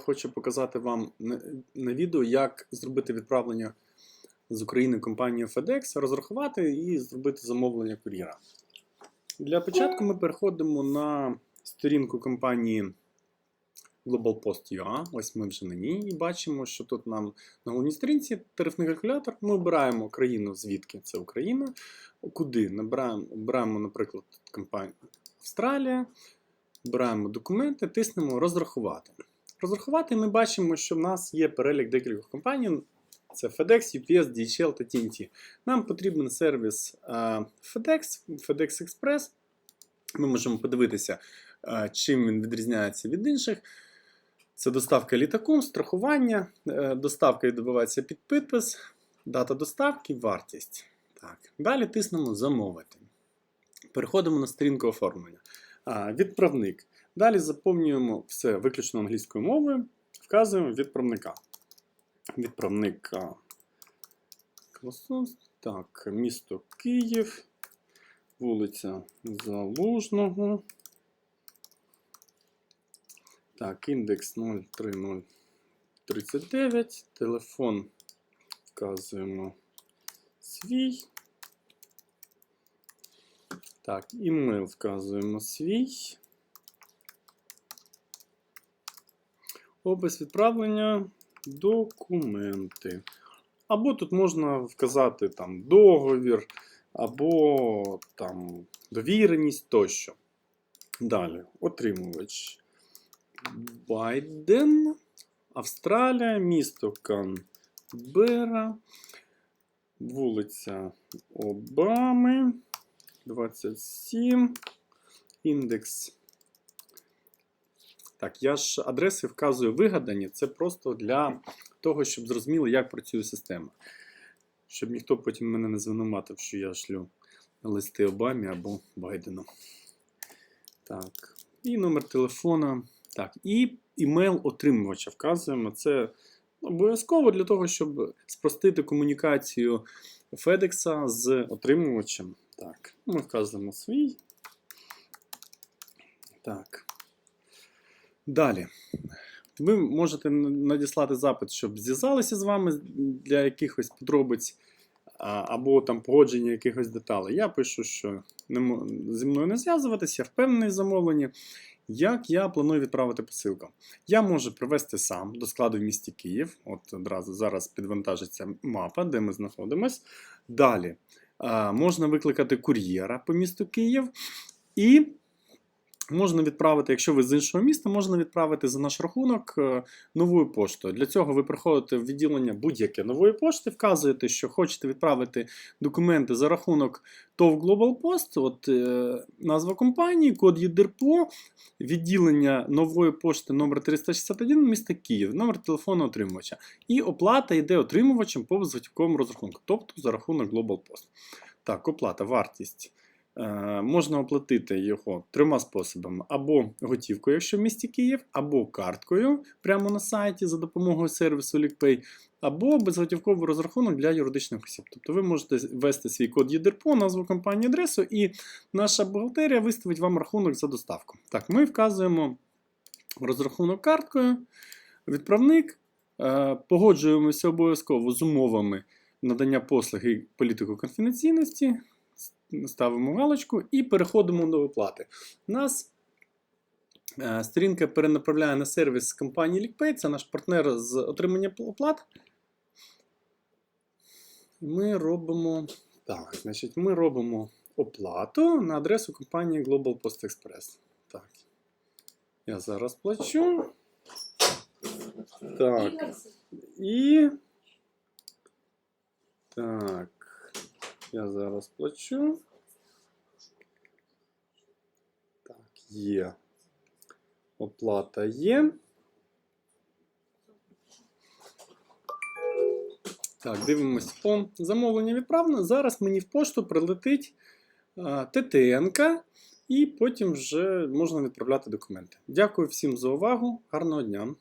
Хочу показати вам на, відео, як зробити відправлення з України компанією FedEx, розрахувати і зробити замовлення кур'єра. Для початку ми переходимо на сторінку компанії globalpost.ua. Ось ми вже на ній і бачимо, що тут нам на головній сторінці тарифний калькулятор. Ми обираємо країну, звідки це Україна. Куди? Набираємо, обираємо, наприклад, компанію Австралія, обираємо документи, тиснемо розрахувати. Розрахувати ми бачимо, що в нас є перелік декількох компаній. Це FedEx, UPS, DHL та TNT. Нам потрібен сервіс е, FedEx, FedEx Express. Ми можемо подивитися, е, чим він відрізняється від інших. Це доставка літаком, страхування, е, доставка відбувається під підпис, дата доставки, вартість. Так. Далі тиснемо Замовити. Переходимо на сторінку оформлення. Відправник. Далі заповнюємо все виключно англійською мовою, вказуємо відправника. Відправника. Так, місто Київ, вулиця Залужного. Так, індекс 03039. Телефон вказуємо свій. Так, імейл вказуємо свій. Опис відправлення, документи. Або тут можна вказати там договір, або там довіреність тощо. Далі, отримувач. Байден, Австралія, місто Канбера, вулиця Обами, 27, індекс. Так, я ж адреси вказую вигадані, це просто для того, щоб зрозуміло, як працює система. Щоб ніхто потім мене не звинуватив, що я шлю листи Обамі або Байдену. Так, і номер телефона. Так, і імейл отримувача вказуємо. Це обов'язково для того, щоб спростити комунікацію FedEx з отримувачем. Так, ми вказуємо свій. Так. Далі. Ви можете надіслати запит, щоб зв'язалися з вами для якихось подробиць або там погодження якихось деталей. Я пишу, що не зі мною не зв'язуватися, я впевнений в замовленні. Як я планую відправити посилку? Я можу привезти сам до складу в місті Київ. От одразу зараз підвантажиться мапа, де ми знаходимось. Далі можна викликати кур'єра по місту Київ. І можна відправити, якщо ви з іншого міста, можна відправити за наш рахунок е, новою поштою. Для цього ви приходите в відділення будь-яке нової пошти, вказуєте, що хочете відправити документи за рахунок ТОВ Global Post, от е, назва компанії, код ЄДРПО, відділення нової пошти номер 361 міста Київ, номер телефону отримувача. І оплата йде отримувачем по безготівковому розрахунку, тобто за рахунок Global Post. Так, оплата, вартість. Е, Можна оплатити його трьома способами: або готівкою, якщо в місті Київ, або карткою прямо на сайті за допомогою сервісу LickPay, або безготівковий розрахунок для юридичних осіб. Тобто ви можете ввести свій код ЄДРПО, назву компанії, адресу, і наша бухгалтерія виставить вам рахунок за доставку. Так, ми вказуємо розрахунок карткою, відправник, е, погоджуємося обов'язково з умовами надання послуги політику конфіденційності ставимо галочку і переходимо до оплати. Нас е, сторінка перенаправляє на сервіс компанії LickPay, це наш партнер з отримання оплат. Ми робимо так, значить, ми робимо оплату на адресу компанії Global Post Express. Так. Я зараз плачу. Так. І. Так. Я зараз плачу. Так, є. Оплата є. Так, дивимось по замовлення відправлено. Зараз мені в пошту прилетить ТТН, і потім вже можна відправляти документи. Дякую всім за увагу. Гарного дня!